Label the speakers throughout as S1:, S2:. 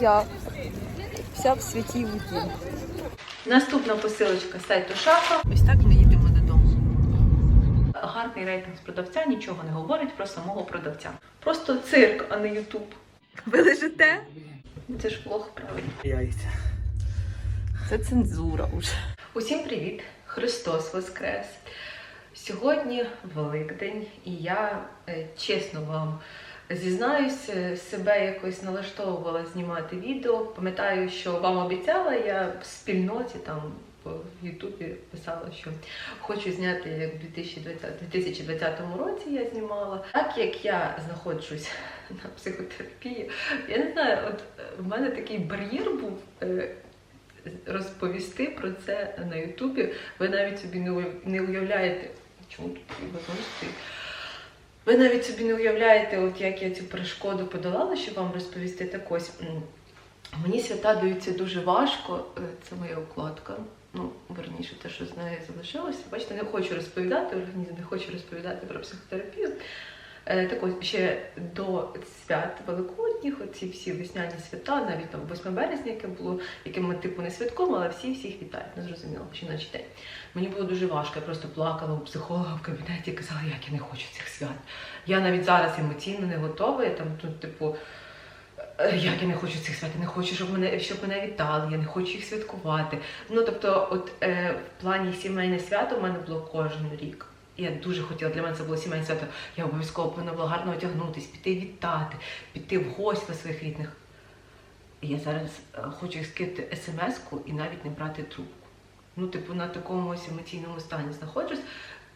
S1: Я вся в святій воді.
S2: Наступна посилочка сайту Шафа. Ось так ми їдемо додому. Гарний рейтинг з продавця нічого не говорить про самого продавця. Просто цирк, а не Ютуб.
S1: Ви лежите?
S2: Це ж плохо правильно.
S3: Яйця.
S1: Це цензура уже.
S2: Усім привіт! Христос Воскрес! Сьогодні Великдень, і я е, чесно вам зізнаюсь, себе якось налаштовувала знімати відео. Пам'ятаю, що вам обіцяла, я в спільноті там в Ютубі писала, що хочу зняти як в 2020, 2020 році я знімала. Так як я знаходжусь на психотерапії, я не знаю, от е, в мене такий бар'єр був. е, розповісти про це на Ютубі. Ви навіть собі не уяв- не уявляєте, чому тут і стоїть. Ви навіть собі не уявляєте, от як я цю перешкоду подолала, щоб вам розповісти так ось. Мені свята даються дуже важко. Е, Це моя укладка. Ну, верніше, те, що з нею залишилося. Бачите, не хочу розповідати, організм не хочу розповідати про психотерапію. Е, Так ось ще до свят великодніх, оці всі весняні свята, навіть там 8 березня, яке було, яке ми типу не святкуємо, але всі всіх вітають. Не зрозуміло, що наче день. Мені було дуже важко. Я просто плакала у психолога в кабінеті і казала, як я не хочу цих свят. Я навіть зараз емоційно не готова. Я там тут, типу. «Е, Як я не хочу цих свят, я не хочу, щоб мене щоб мене вітали, я не хочу їх святкувати. Ну тобто, от е, в плані сімейне свято в мене було кожен рік. Я дуже хотіла, для мене це було сімейне свято. Я обов'язково повинна була гарно одягнутись, піти вітати, піти в гості до своїх рідних. Я зараз е, хочу скинути смс-ку і навіть не брати трубку. Ну, типу, на такому ось емоційному стані знаходжусь.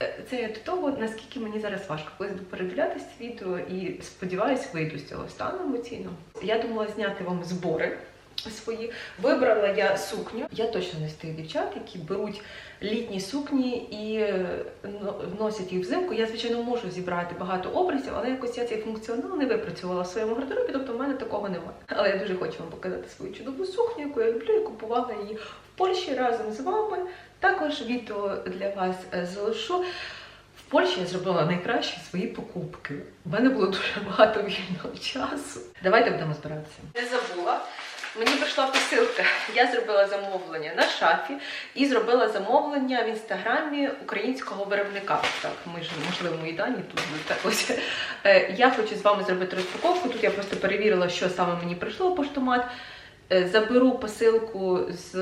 S2: Е, Це до того, наскільки мені зараз важко. Колись буду передивлятися відео і сподіваюсь, вийду з цього стану емоційного. Я думала зняти вам збори свої. Вибрала я сукню. Я точно не з тих дівчат, які беруть літні сукні і е, но- вносять їх взимку. Я, звичайно, можу зібрати багато образів, але якось я цей функціонал не випрацювала в своєму гардеробі, тобто в мене такого немає. Але я дуже хочу вам показати свою чудову сукню, яку я люблю і купувала її в Польщі разом з вами. Також відео для вас е, залишу. В Польщі я зробила найкращі свої покупки. У мене було дуже багато вільного часу. Давайте будемо збиратися. Не забула. Мені прийшла посилка. Я зробила замовлення на шафі і зробила замовлення в інстаграмі українського виробника. Так, ми ж можливо мої дані тут будуть. Так ось Е, я хочу з вами зробити розпаковку. Тут я просто перевірила, що саме мені прийшло поштомат. Е, Заберу посилку з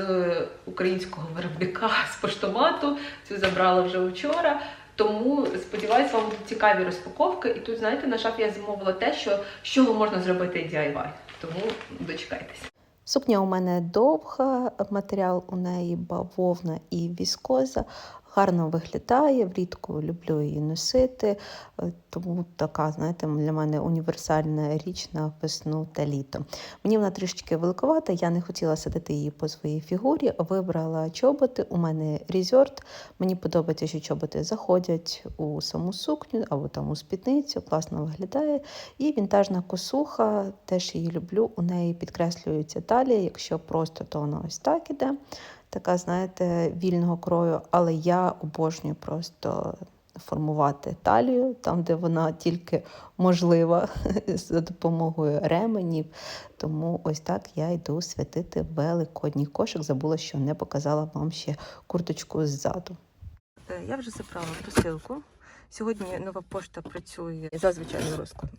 S2: українського виробника з поштомату. Цю забрала вже вчора. Тому сподіваюся, вам будуть цікаві розпаковки. І тут, знаєте, на шафі я замовила те, що з чого можна зробити DIY. Тому дочекайтеся.
S4: Сукня у мене довга, матеріал у неї бавовна і віскоза. Гарно виглядає, влітку люблю її носити, е, тому така, знаєте, для мене універсальна річ на весну та літо. Мені вона трішечки великовата, я не хотіла садити її по своїй фігурі, вибрала чоботи. У мене різорт. Мені подобається, що чоботи заходять у саму сукню або там у спідницю, класно виглядає. І вінтажна косуха, теж її люблю. У неї підкреслюється талія. Якщо просто, то вона ось так іде. Така, знаєте, вільного крою, але я обожнюю просто формувати талію, там, де вона тільки можлива за допомогою ременів. Тому ось так я йду святити великодній кошик. Забула, що не показала вам ще курточку ззаду.
S1: Е, Я вже забрала посилку. Сьогодні нова пошта працює за звичайним розкладом.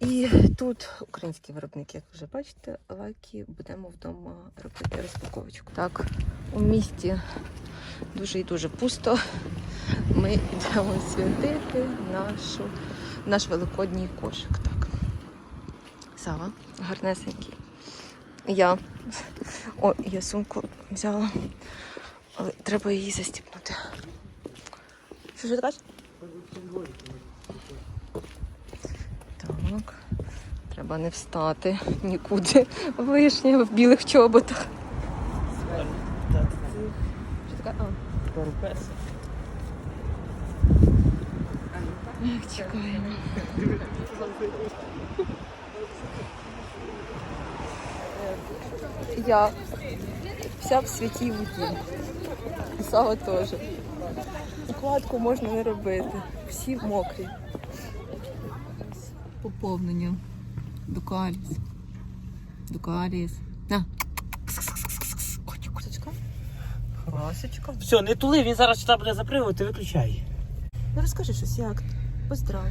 S1: І тут український виробник, як вже бачите, лакі будемо вдома робити розпаковочку. Так, у місті дуже і дуже пусто. Ми йдемо святити нашу, наш великодній кошик. Так. Сава, гарнесенький. Я. О, я сумку взяла. Але треба її застіпнути. Що ж ти кажеш? Так. Треба не встати нікуди. Вишня в білих чоботах. Що таке? А, чекаємо. Я вся в святій воді. Сава теж. Укладку можна не робити. Всі мокрі. Поповнення до каліс.
S2: Дукаліс. На. Косочка. Косочка.
S3: Все, не тули, він зараз сюди буде запривати, виключай.
S2: Ну розкажи щось, як? Поздрав.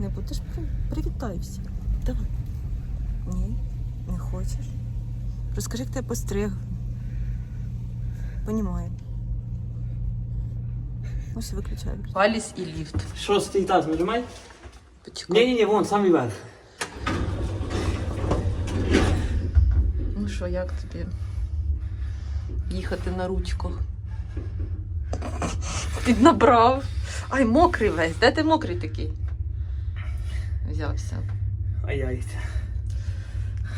S2: Не будеш При- привітай всіх. Давай. Ні, не хочеш. Розкажи, як тебе постриг. Понімаю. Ось виключай. Аліс і ліфт.
S3: Шостий етаж нажимай.
S2: Почекай.
S3: Ні-ні-ні, вон, самий верх.
S2: Ну що, як тобі їхати на ручках? Піднабрав. Ай, мокрий весь. Де ти мокрий такий? Взявся.
S3: Ай-яй.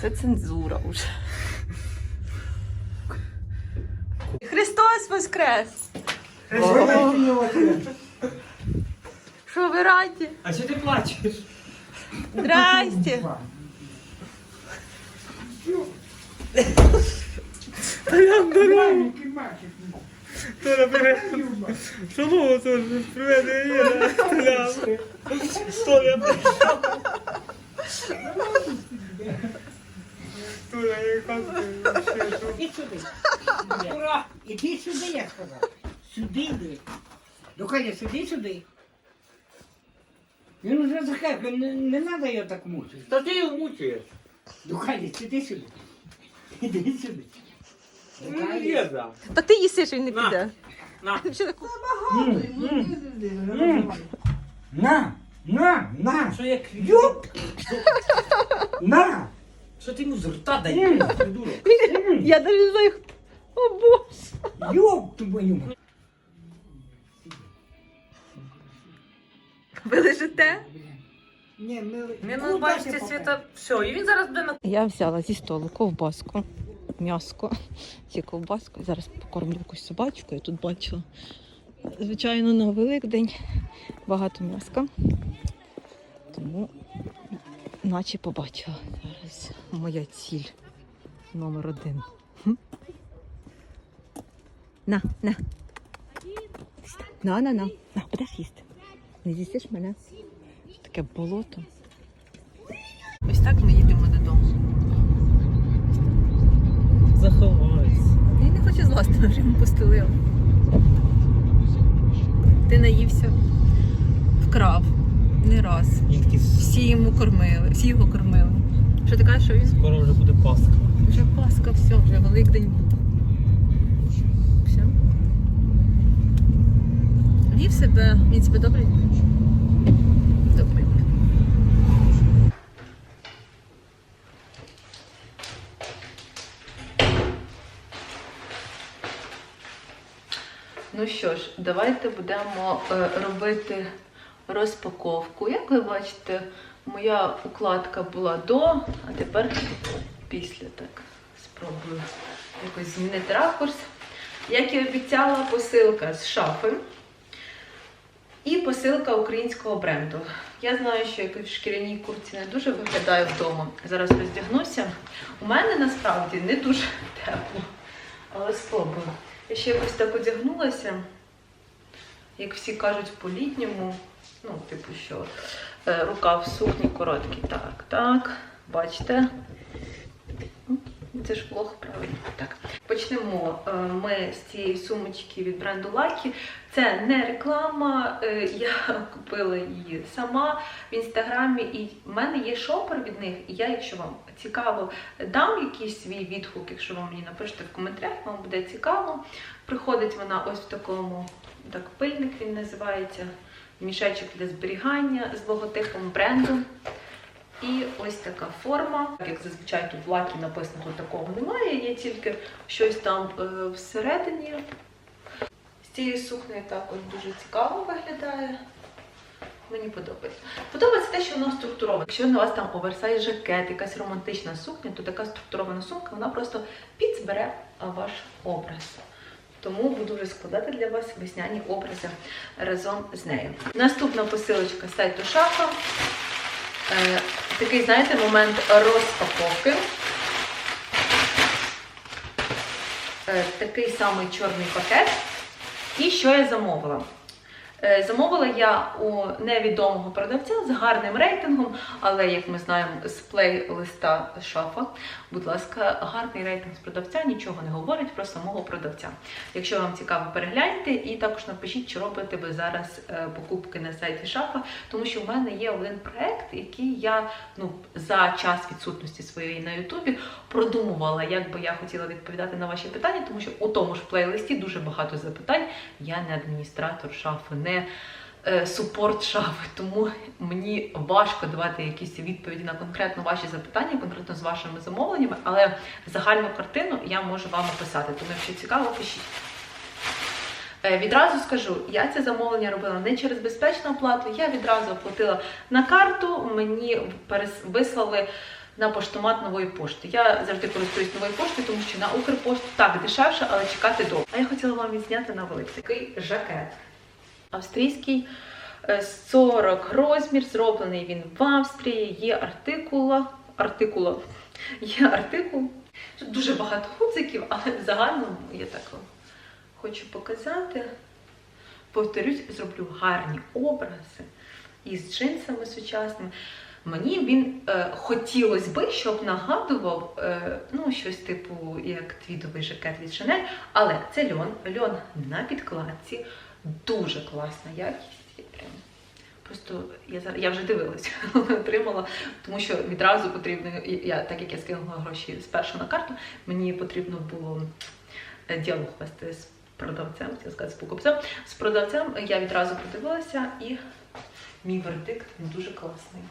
S2: Це цензура уже. Христос Воскрес! Що ви раді?
S3: А що ти плачеш?
S2: Здрасте!
S3: Толя, привет. Шановно, Толя, привет, я Толя, Толя, я
S5: Іди сюди. Ура! Іди сюди, я сказав. Сюди йди. Духаня, сюди сюди. Він уже захекав, не, не треба його так мучити.
S3: Та ти його мучаєш.
S5: Духаня, сюди сюди. Іди сюди. Духаня.
S3: да.
S2: Так ти їси, що він не
S3: На.
S2: піде.
S3: На.
S2: Що таке?
S5: На, на, на.
S3: Що як?
S5: Юп! На!
S3: Що ти йому з рта даєш, придурок?
S2: Я навіть не знаю. хто. О боже.
S5: Юп твою.
S2: Ви лежите?
S5: Ні, ми...
S3: Він, ну, бачите, світа, все, і він зараз буде на...
S2: Я взяла зі столу ковбаску, м'яско, ці ковбаску. Зараз покормлю якусь собачку, я тут бачила. Звичайно, на Великдень багато м'яска. Тому наче побачила. Зараз моя ціль номер один. На, на. На, на, на. На, будеш їсти. Не з'їстиш мене. Таке болото. Ось так ми їдемо додому.
S3: Заховайся.
S2: Я не хочу зласти, вже йому постелила. Ти наївся, вкрав не раз. Всі йому кормили, всі його кормили. Що ти кажеш, що він?
S3: скоро вже буде паска.
S2: Вже Пасха, все, вже Великдень буде. Все. Вів себе, він себе добре? Добре. Ну що ж, давайте будемо е, робити розпаковку. Як ви бачите, моя укладка була до, а тепер після. Так, спробую якось змінити ракурс. Як і обіцяла, посилка з шафи і посилка українського бренду. Я знаю, що я в шкіряній куртці не дуже виглядаю вдома. Зараз роздягнуся. У мене насправді не дуже тепло, але спробую. Я ще якось так одягнулася, як всі кажуть по-літньому. Ну, типу, що е, рукав сукні короткий. Так, так, бачите. Це ж плохо, правильно. Так. Почнемо е, ми з цієї сумочки від бренду Lucky. Це не реклама. е, Я купила її сама в інстаграмі, і в мене є шопер від них. І я, якщо вам цікаво, дам якийсь свій відгук, якщо ви мені напишете в коментарях, вам буде цікаво. Приходить вона ось в такому, так, пильник він називається. Мішечок для зберігання з логотипом бренду. І ось така форма. Як зазвичай тут в лакі написано, такого немає, є тільки щось там е, всередині. З цією сукнею також дуже цікаво виглядає. Мені подобається. Подобається те, що вона структурована. Якщо на вас там оверсайз жакет, якась романтична сукня, то така структурована сумка вона просто підзбере ваш образ. Тому буду вже складати для вас весняні образи разом з нею. Наступна посилочка сайту Шафа. Е, такий, знаєте, момент розпаковки. Е, такий самий чорний пакет. І що я замовила? Е, Замовила я у невідомого продавця з гарним рейтингом, але як ми знаємо з плейлиста шафа, будь ласка, гарний рейтинг з продавця нічого не говорить про самого продавця. Якщо вам цікаво, перегляньте і також напишіть, чи робите ви зараз е, покупки на сайті шафа, тому що в мене є один проект, який я ну за час відсутності своєї на Ютубі продумувала, як би я хотіла відповідати на ваші питання, тому що у тому ж плейлисті дуже багато запитань. Я не адміністратор шафи, не е, супорт шафи, тому мені важко давати якісь відповіді на конкретно ваші запитання, конкретно з вашими замовленнями, але загальну картину я можу вам описати. Тому, якщо цікаво, пишіть. Е, Відразу скажу, я це замовлення робила не через безпечну оплату, я відразу оплатила на карту, мені вислали на поштомат нової пошти. Я завжди користуюсь новою поштою, тому що на Укрпошту так дешевше, але чекати довго. А я хотіла вам відзняти на великий такий жакет. Австрійський е, 40 розмір, зроблений він в Австрії, є артикула. Артикула. Є артикул. Тут дуже багато гудзиків, але в загальному я так хочу показати. Повторюсь, зроблю гарні образи із джинсами сучасними. Мені він е, хотілося би, щоб нагадував е, ну, щось типу як твідовий жакет від Chanel, але це льон, льон на підкладці, дуже класна якість. Я прям Просто я зараз я вже дивилася, отримала, тому що відразу потрібно, я, так як я скинула гроші спершу на карту, мені потрібно було е, діалог вести з продавцем, хотіла сказати, з покупцем. З продавцем я відразу подивилася і мій вердикт дуже класний.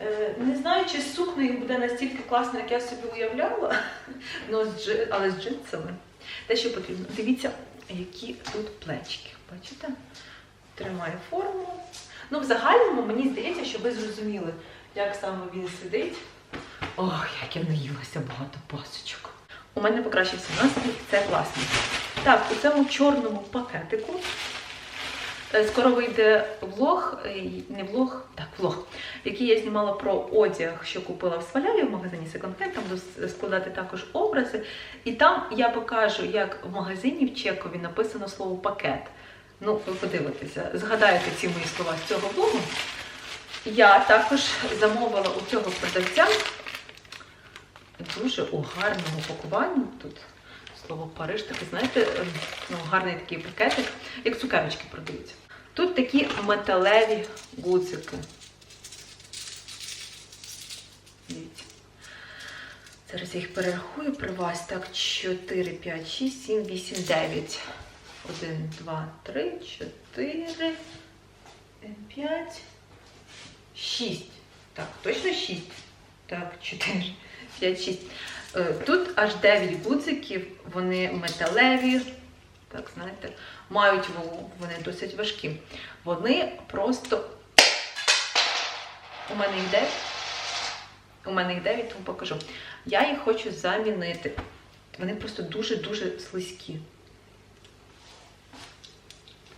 S2: Е, Не знаю, чи з сукнею буде настільки класно, як я собі уявляла, але з джинсами. Те, що потрібно. Дивіться, які тут плечики. Бачите? Тримає форму. Ну, в загальному мені здається, що ви зрозуміли, як саме він сидить. Ох, як я наїлася багато пасочок. У мене покращився настрій, це класно. Так, у цьому чорному пакетику скоро вийде влог, е, не влог, так, влог, який я знімала про одяг, що купила в Сваляві в магазині Second Hand, там складати також образи. І там я покажу, як в магазині в чекові написано слово пакет. Ну, ви подивитеся, згадаєте ці мої слова з цього влогу. Я також замовила у цього продавця дуже у гарному пакуванні. Тут слово Париж, таке, знаєте, ну, гарний такий пакетик, як цукерочки продаються. Тут такі металеві гудзики. Зараз я їх перерахую при вас. Так, 4, 5, 6, 7, 8, 9. 1, 2, 3, 4, 5, 6. Так, точно 6. Так, 4, 5, 6. Е, Тут аж 9 гудзиків, вони металеві, так знаєте, мають вагу, вони досить важкі. Вони просто. У мене 9. У мене їх 9, тому покажу. Я їх хочу замінити. Вони просто дуже-дуже слизькі.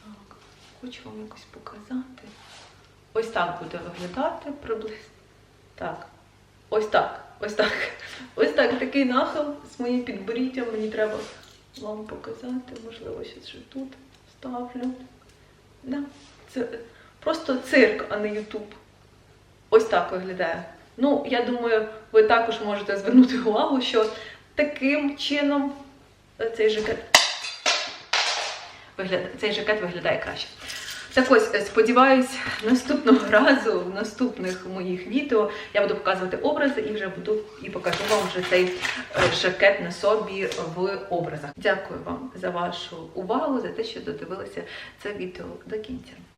S2: Так, хочу вам якось показати. Ось так буде виглядати приблизно. Так. Ось так. Ось так. Ось так. Такий нахил з моїм підборіддям. Мені треба вам показати. Можливо, ще тут ставлю. Да. Це просто цирк, а не Ютуб. Ось так виглядає. Ну, я думаю, ви також можете звернути увагу, що таким чином е, цей жакет виглядає, цей жакет виглядає краще. Так ось, е, сподіваюсь, наступного разу, в наступних моїх відео я буду показувати образи і вже буду і покажу вам вже цей шакет на собі в образах. Дякую вам за вашу увагу, за те, що додивилися це відео до кінця.